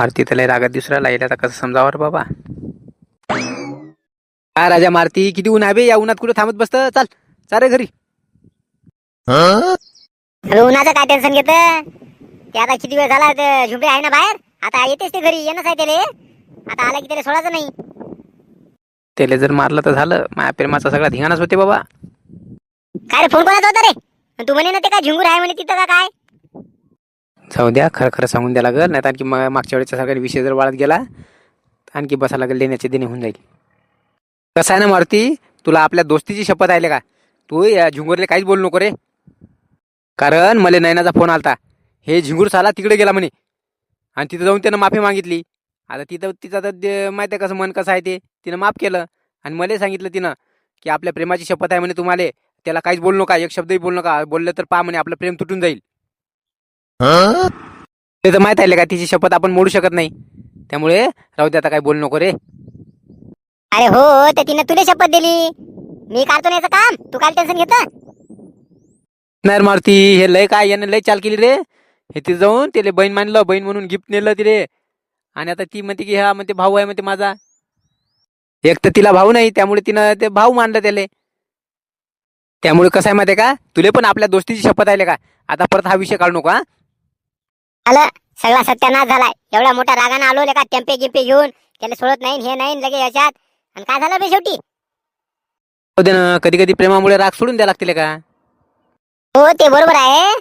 मारुती त्याला रागात दुसऱ्याला येईल. आता कसं समजावं रे बाबा? काय राजा मारुती किती ऊन आहे बे. या उन्हात कुठे थांबत बसतं? चाल चाल रे घरी. उन्हाचं काय टेन्शन घेत? ते आता किती वेळ झाला ते झुंबे आहे ना बाहेर? आता येतेच ते घरी येणंच आहे त्याले. आता आला की त्याला सोडायचं नाही. त्याला जर मारलं तर झालं. माझ्या प्रेमाचा सगळा धिंगाणाच होते बाबा. काय रे फोन कोणाचा होता रे? अन तू म्हणे ना ते काय झुंगूर आहे म्हणे तिथं का काय? जाऊ द्या खरं खरं सांगून द्या लागल. नाही तर आणखी मग मागच्या वेळेचा सरकारी विषय जर वाढत गेला आणखी बसा लागेल देण्याचे देणे होऊन जाईल. कसं आहे ना मारुती तुला आपल्या दोस्तीची शपथ आहे का? तू या झुंगूरले काहीच बोलू नको रे. कारण मला नैनाचा फोन आलता. हे झिंगूर साला तिकडे गेला म्हणे. आणि तिथं जाऊन त्यानं माफी मागितली. आता तिथं तिचं तर माहिती आहे कसं मन कसं आहे ते. तिनं माफ केलं. आणि मला सांगितलं तिनं की आपल्या प्रेमाची शपथ आहे म्हणे तुम्हाला. त्याला काहीच बोलू नका एक शब्दही बोलू नका. बोललं तर पा म्हणे आपलं प्रेम तुटून जाईल. ते तर माहीत आहे का तिची शपथ आपण मोडू शकत नाही. त्यामुळे राहू दे आता काही बोलू नको रे. अरे हो ते तिने तुला शपथ दिली. मी काढतो ना याचं काम. तू काय टेन्शन घेत? नाही रे मारुती हे लय काय याने लय चाल केली रे. हे तिथे जाऊन त्याला बहीण मानलं बहीण म्हणून गिफ्ट नेलं तिले. आणि आता ती म्हणते की हा म्हणते भाऊ आहे म्हणते माझा. एक तर तिला भाऊ नाही त्यामुळे तिनं ते भाऊ मानलं त्याले. त्यामुळे कसं आहे माहिती आहे का तुले पण आपल्या दोस्तीची शपथ आहे का? आता परत हा विषय काढू नको हा. आलं? सगळा सत्यानाश झालाय. एवढ्या मोठ्या रागानं आलो का? टेम्पे गिम्पे घेऊन. त्याला सोडत नाही हे नाही लगे याच्यात. आणि काय झालं बे शेवटी? दे ना कधी कधी प्रेमामुळे राग सोडून द्या लागतील का? हो ते बरोबर आहे.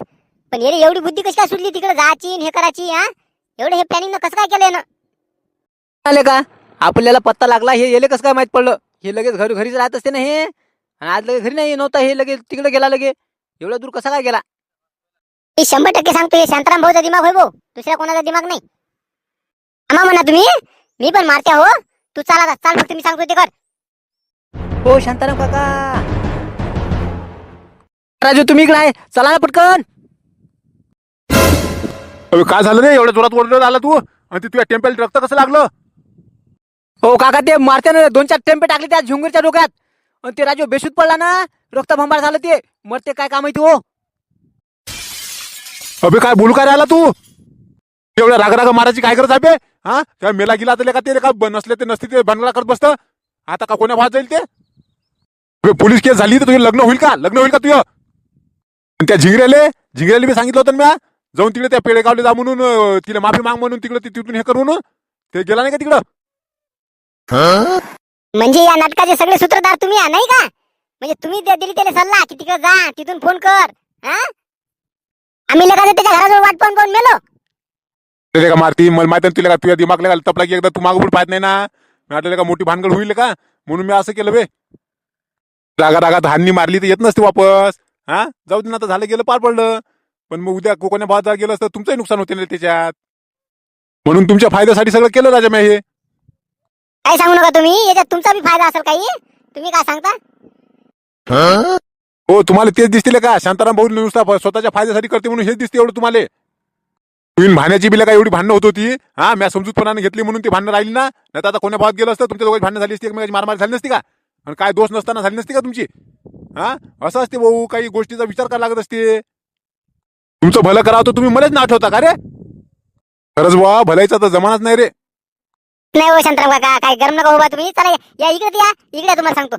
पण येणे एवढी बुद्धी कशी काय सुटली? तिकडे जायची आणि हे करायची हा? एवढं हे प्लॅनिंग कसं काय केलं ना आले का? आपल्याला पत्ता लागला हे येले कसं काय माहीत पडलं? हे लगेच घर घरीच राहत असते ना हे? आणि आज लगेच घरी नाही नव्हता हे लगेच तिकडे गेला लगे. एवढ्या दूर कसा काय गेला? मी शंभर टक्के सांगतो हे शांताराम भाऊचा दिमाग होय भाऊ दुसऱ्या कोणाचा दिमाग नाही आम्हा म्हणा तुम्ही मी पण मारते हो तू चाल आता चाल फक्त मी सांगतो ते कर हो शांताराम काका राजू तुम्ही इकडे आहे चला ना पटकन अबे काय झालं रे एवढ्या जोरात ओरडत आला तू आणि ते तुझ्या टेम्पल रक्त कसं लागलं हो काका ते मारते दोन चार टेम्पे टाकले त्या झुंगरच्या डोक्यात आणि ते राजू बेशूत पडला ना रक्त भंबार झालं ते मरते काय काम माहिती हो अबे काय बोलू काय राहिला आला तू? एवढ्या राग राग मारायची काय करत अबे हा? त्या मेला गेला तर का ते का नसले ते नसते ते बनला करत बसतं. आता का कोण्या भात जाईल ते? पोलीस केस झाली तर तुझे लग्न होईल का? लग्न होईल का तुझं? त्या झिंगऱ्याले झिंगऱ्याला मी सांगितलं होतं म्या? जाऊन तिकडे त्या पेडेगावले जा म्हणून तिला माफी माग म्हणून तिकडे तिथून हे करून ते गेला नाही का तिकडं? म्हणजे या नाटकाचे सगळे सूत्रधार तुम्ही नाही का? म्हणजे तुम्ही दिली त्याला सल्ला की तिकडे जा तिथून फोन कर हा? आम्ही लगाच त्याच्या घराजवळ वाट पाहून पाहून मेलो. ते का मारती? मला माहिती तुला का तुझ्या दिमाग लागाल तपला की एकदा तू मागं पाहत नाही ना? मी वाटलं का मोठी भानगड होईल का? म्हणून मी असं केलं बे. रागा रागात हानी मारली तर येत नसते वापस. हा? जाऊ दे ना आता झालं गेलं पार पडलं. पण मग उद्या कोकण्या भागात गेलं असतं तुमचंही नुकसान होते ना त्याच्यात. म्हणून तुमच्या फायद्यासाठी सगळं केलं राजा मी हे. काय सांगू नका तुम्ही याच्यात तुमचा बी फायदा असेल काही? तुम्ही काय सांगता? हो तुम्हाला तेच दिसतील का? शांताराम भाऊ नुसता स्वतःच्या फायद्यासाठी करते म्हणून हेच दिसते एवढं तुम्हाला. तुम्ही भाण्याची बिला काय एवढी भांडणं होत होती? हा मी समजूतपणाने घेतली म्हणून ती भांडणं राहिली ना? नाही तर आता कोण्या भावात गेलं असतं? तुमच्या दोघांची भांडणं झाली असती एकमेकाची मारमार झाली नसती का? आणि काय दोष नसताना झाली नसती का तुमची? हा? असं असते भाऊ काही गोष्टीचा विचार करायला लागत असते. तुमचं भलं करावं तर तुम्ही मलाच ना आठवता का रे? खरंच बुवा भलायचा तर जमानाच नाही रे. नाही हो शांतराम काका काय गरम नका तुम्ही. चला या इकडे या. इकडे तुम्हाला सांगतो.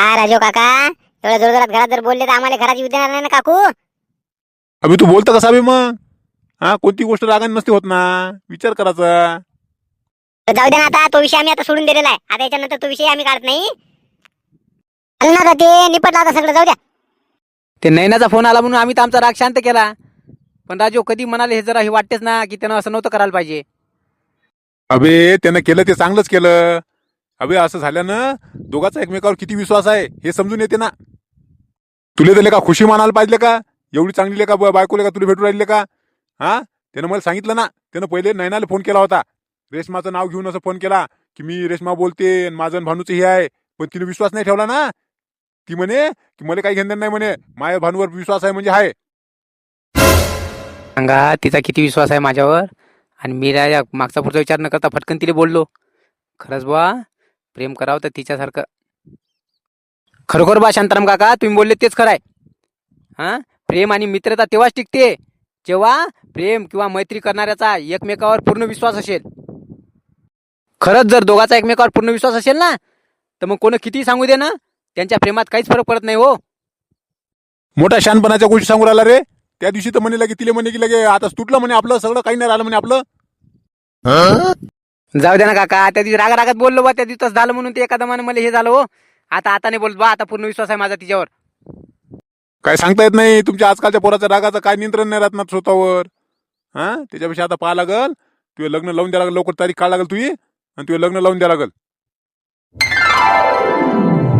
हा राजू काका एवढ्या जोरजोरात घरात जर बोलले तर आम्हाला घराची विद्या नाही ना काकू? अभि तू बोलता कसा बे मग? हा कोणती गोष्ट रागाने नसते होत ना? विचार करायचा तर जाऊ दे ना आता तो विषय आम्ही आता सोडून दिलेला आहे. आता याच्यानंतर तो विषय आम्ही काढत नाही. चालेल ना आता ते निपटलं आता सगळं जाऊ द्या. ते नैनाचा फोन आला म्हणून आम्ही तर आमचा राग शांत केला. पण राजू कधी म्हणाले हे जरा हे वाटतेच ना की त्यानं असं नव्हतं करायला पाहिजे. अबे त्यानं केलं ते चांगलंच केलं. अबे असं झाल्यानं दोघांचा एकमेकावर किती विश्वास आहे हे समजून येते ना. तुले दिले का खुशी मानायला पाहिजे का? एवढी चांगली का बायकोले का तुला भेटू राहिले का हा? त्यानं मला सांगितलं ना. त्यानं पहिले नैनाला फोन केला होता. रेशमाचं नाव घेऊन असं फोन केला की मी रेशमा बोलते आणि माझं आणि भानूचं हे आहे. पण तिने विश्वास नाही ठेवला ना. ती म्हणे की मला काही घेणं नाही म्हणे. माझ्या भानूवर विश्वास आहे म्हणजे आहे सांगा तिचा किती विश्वास आहे माझ्यावर? आणि मी या मागचा पुढचा विचार न करता फटकन तिला बोललो. खरंच बा प्रेम करावं तर तिच्यासारखं. खरोखर बा शांताराम काका तुम्ही बोलले तेच खरं आहे. हां? प्रेम आणि मित्रता तेव्हाच टिकते जेव्हा प्रेम किंवा मैत्री करणाऱ्याचा एकमेकावर पूर्ण विश्वास असेल. खरंच जर दोघाचा एकमेकावर पूर्ण विश्वास असेल ना तर मग कोण कितीही सांगू दे ना त्यांच्या प्रेमात काहीच फरक पडत नाही हो. मोठ्या शानपणाच्या गोष्टी सांगू राहिला रे. त्या दिवशी तर म्हणे लगे तिले म्हणे की लगे आता तुटलं म्हणे आपलं सगळं काही नाही राहिलं म्हणे आपलं. जाऊ द्या ना काका त्या दिवशी रागा रागात बोललो बा त्या दिवस तसं झालं म्हणून ते एका दमानं मला हे झालं हो. आता आता नाही बोलत बा आता पूर्ण विश्वास आहे माझा तिच्यावर. काय सांगता येत नाही तुमच्या आजकालच्या पोराच्या रागाचं काय नियंत्रण नाही राहत ना स्वतःवर? हा? त्याच्यापेक्षा आता पाहा लागल तुझे लग्न लावून द्या लागल लवकर तारीख काढ लागल तुझी आणि तुझे लग्न लावून द्या लागल.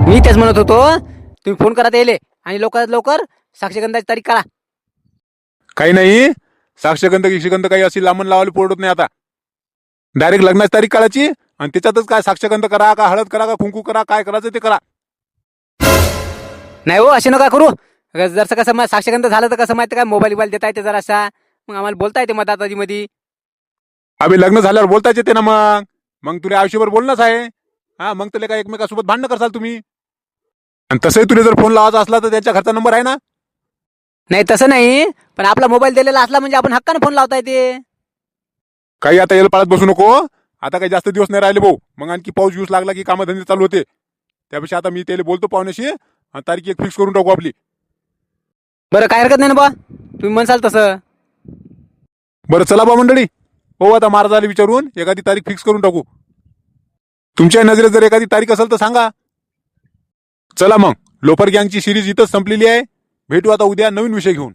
मी तेच म्हणत होतो तुम्ही फोन करा येले आणि लवकरात लवकर साक्षीगंधाची तारीख काढा. काही नाही साक्षगंध गिक्षगंध काही अशी लांबण लावायला पोरत नाही आता. डायरेक्ट लग्नाची तारीख काढायची आणि त्याच्यातच काय साक्षगंध करा का हळद करा का कुंकू करा काय करायचं ते करा. नाही हो असे नका करू. जसं कसं मग साक्षीगंध झालं तर कसं माहिती काय मोबाईल बिबाईल देता येते जरासा. मग आम्हाला बोलता येते मधात आधी मध्ये अभि लग्न झाल्यावर बोलताच येते ना मग. मग तुला आयुष्यभर बोलणंच आहे. हा मग तुला काय एकमेकासोबत भांडणं करसाल तुम्ही? आणि तसंही तुला जर फोन लावायचा असला तर त्यांच्या घरचा नंबर आहे ना? नाही तसं नाही. पण आपला मोबाईल दिलेला असला म्हणजे आपण हक्काने फोन लावता येते. काही आता येल पाळत बसू नको आता काही जास्त दिवस नाही राहिले भाऊ. मग आणखी पाऊस गिऊस लागला की कामधंदे चालू होते. त्यापेक्षा आता मी त्याला बोलतो पाहुण्याशी आणि तारीख एक फिक्स करून टाकू आपली. बरं काय हरकत नाही ना बा? तुम्ही म्हणसाल तसं. बरं चला बा मंडळी. हो आता महाराजाला विचारून एखादी तारीख फिक्स करून टाकू. तुमच्या नजरेत जर एखादी तारीख असेल तर सांगा. चला मग लोफर गँगची सिरीज इथंच संपलेली आहे. भेटू आता उद्या नवीन विषय घेऊन.